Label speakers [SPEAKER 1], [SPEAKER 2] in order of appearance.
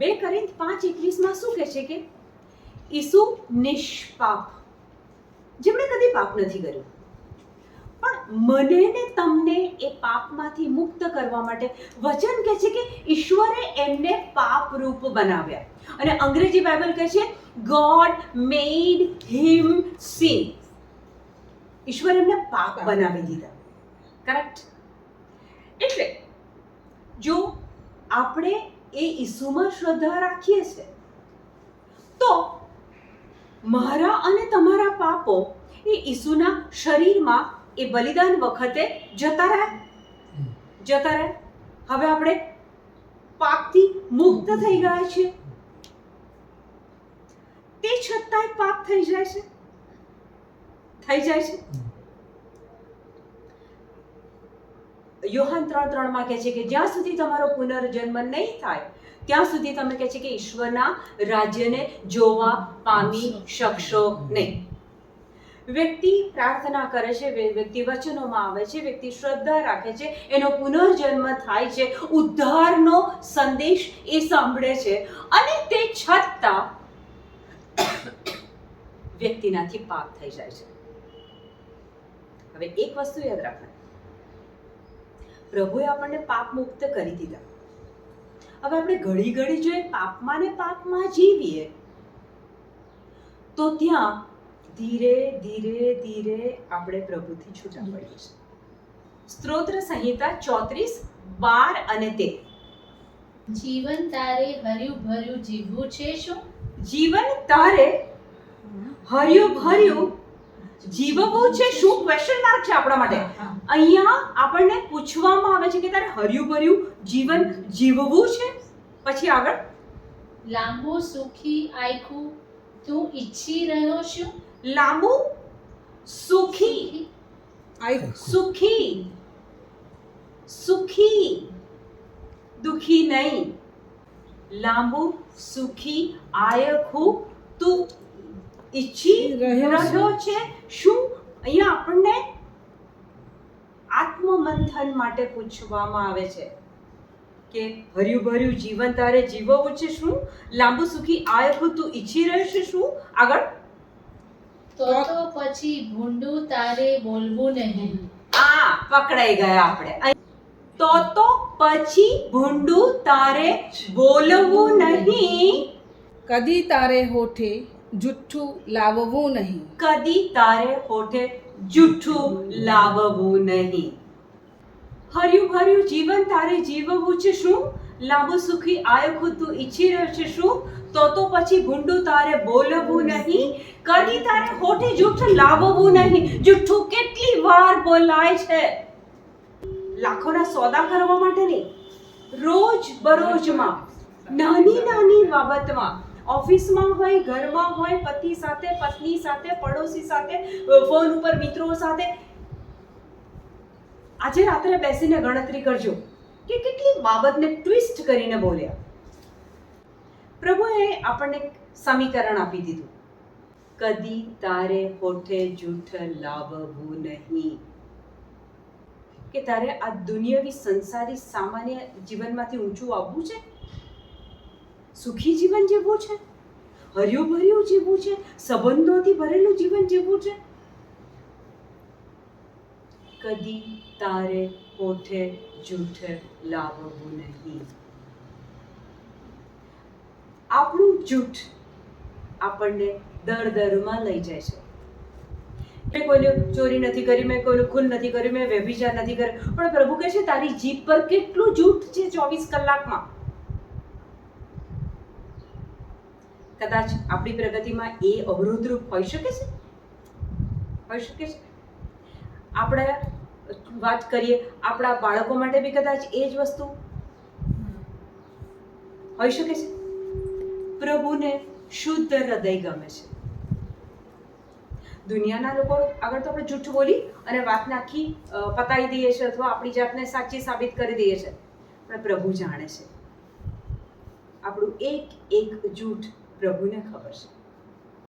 [SPEAKER 1] બે કરીંત પાંચ એકવીસમાં શું કહે છે કે, ઈસુ નિષ્પાપ. જેમણે કદી પાપ નથી કર્યું. પણ મને ને તમને એ પાપમાંથી મુક્ત કરવા માટે વચન કહે છે કે, ઈશ્વરે એમને પાપ રૂપ બનાવ્યા. અને અંગ્રેજી બાઇબલ કહે છે ગોડ મેડ હિમ સીન ઈશ્વર એમને પાપ બનાવી દીધા. કરેક્ટ એટલે, જો આપણે એ ઈસુમાં શ્રદ્ધા રાખીએ છીએ. તો મારા અને તમારા પાપો એ ઈસુના શરીરમાં એ બલિદાન વખતે જતા રહે? જતા રહે? હવે આપણે પાપથી મુક્ત થઈ ગયા છીએ. તે છતાંય પાપ થઈ જાય છે. થઈ જાય છે. યોહાન ત્રણ ત્રણમાં કહે છે કે જ્યાં સુધી તમારો પુનર્જન્મ નહીં થાય, ત્યાં સુધી તમે કહે છે કે ઈશ્વરના રાજ્યને જોવા પામી શકશો નહીં. વ્યક્તિ પ્રાર્થના કરે છે વ્યક્તિ વચનોમાં આવે છે, વ્યક્તિ શ્રદ્ધા રાખે છે, એનો પુનર્જન્મ થાય છે, ઉદ્ધારનો સંદેશ એ સાંભળે છે અને તે છતાં વ્યક્તિનાથી પાપ થઈ જાય છે. હવે એક વસ્તુ યાદ રાખવાની. પ્રભુએ આપણને પાપ મુક્ત કરી દીધા. હવે આપણે ઘડી ઘડી જો એ પાપમાં ને પાપમાં જીવીએ તો ત્યાં ધીરે ધીરે ધીરે આપણે પ્રભુથી છૂટા પડીએ છીએ. સ્ત્રોત્ર સંહિતા ચોત્રીસ બાર અને તેર.
[SPEAKER 2] જીવન તારે હર્યું ભર્યું જીવવું છે શું?
[SPEAKER 1] જીવન તારે હર્યું ભર્યું જીવવું છે શું ક્વેશ્ચન માર્ક છે આપણા માટે? અહીંયા આપણને પૂછવામાં આવે છે કે તારે હર્યું ભર્યું જીવન જીવવું છે? પછી આગળ.
[SPEAKER 2] લાંબુ સુખી આખું તું ઈચ્છી રહ્યો છું?
[SPEAKER 1] લાંબુ સુખી. સુખી. સુખી. દુખી નહીં. લાંબુ સુખી આયખું તું ઈચ્છી
[SPEAKER 3] રહ્યો છે.
[SPEAKER 1] શું? અહીંયા આપણને આત્મમંથન માટે પૂછવામાં આવે છે કે હર્યું ભર્યું જીવન તારે જીવવું છે શું? લાંબુ સુખી આયુ તું ઈચ્છી રહ્યો છે શું? આગળ.
[SPEAKER 2] તો તો પછી ભૂંડું તારે બોલવું નહીં.
[SPEAKER 1] આ પકડાઈ ગયા આપણે. તો તો પછી ભૂંડું તારે બોલવું નહીં.
[SPEAKER 3] કદી તારે હોઠે જુઠ્ઠું લાવવું નહીં.
[SPEAKER 1] કદી તારે હોઠે જુઠ્ઠું લાવવું નહીં. હર્યું ભર્યું જીવન તારે જીવવું છે શું? લાંબુ સુખી આયખું તું ઈચ્છી રહ્યો છે શું? તો તો પછી ભૂંડું તારે બોલવું નહીં. કદી તારે હોઠે જુઠ્ઠું લાવવું નહીં. જુઠ્ઠું કેટલી વાર બોલાય છે. લાખોના સોદા કરવા માટે નહીં રોજ બરોજમાં નાની નાની બાબતમાં ઓફિસમાં હોય, ઘરમાં હોય, પતિ સાથે, પત્ની સાથે, પડોશી સાથે ફોન ઉપર મિત્રો સાથે. આજે રાત્રે બેસીને ગણતરી કરજો કે કેટલી બાબતને ટ્વિસ્ટ કરીને બોલ્યા. પ્રભુએ આપણને સમીકરણ આપી દીધું. કદી તારે હોઠે જૂઠ લાવવું નહીં. કે તારે આ દુનિયાવી સંસારી સામાન્ય જીવનમાંથી ઊંચું આવવું છે? સુખી જીવન જીવવું છે? હર્યું ભર્યું જીવવું છે? સંબંધોથી ભરેલું જીવન જીવવું છે? કદી તારે હોઠે જૂઠે લાવવું નહીં. આપણું જૂઠ આપણને દર દરમાં લઈ જાય છે. મેં કોઈને ચોરી નથી કરી, મેં કોઈનું ખૂન નથી કર્યું મેં વ્યભિચાર નથી કર્યો. પણ પ્રભુ કહે છે, તારી જીભ પર કેટલું જૂઠ છે ચોવીસ કલાકમાં? કદાચ આપણી પ્રગતિમાં એ અવરોધરૂપ હોઈ શકે છે? હોઈ શકે છે? આપણે વાત કરીએ, આપણા બાળકો માટે બી કદાચ એ જ વસ્તુ હોઈ શકે છે? પ્રભુને શુદ્ધ હૃદય ગમે છે. દુનિયાના લોકો આગળ તો આપણે જૂઠ બોલી અને વાતને આખી પતાવી દઈએ છીએ અથવા આપણી જાતને સાચી સાબિત કરી દઈએ છીએ. પણ પ્રભુ જાણે છે. આપણું એક એક જૂઠ પ્રભુને ખબર છે.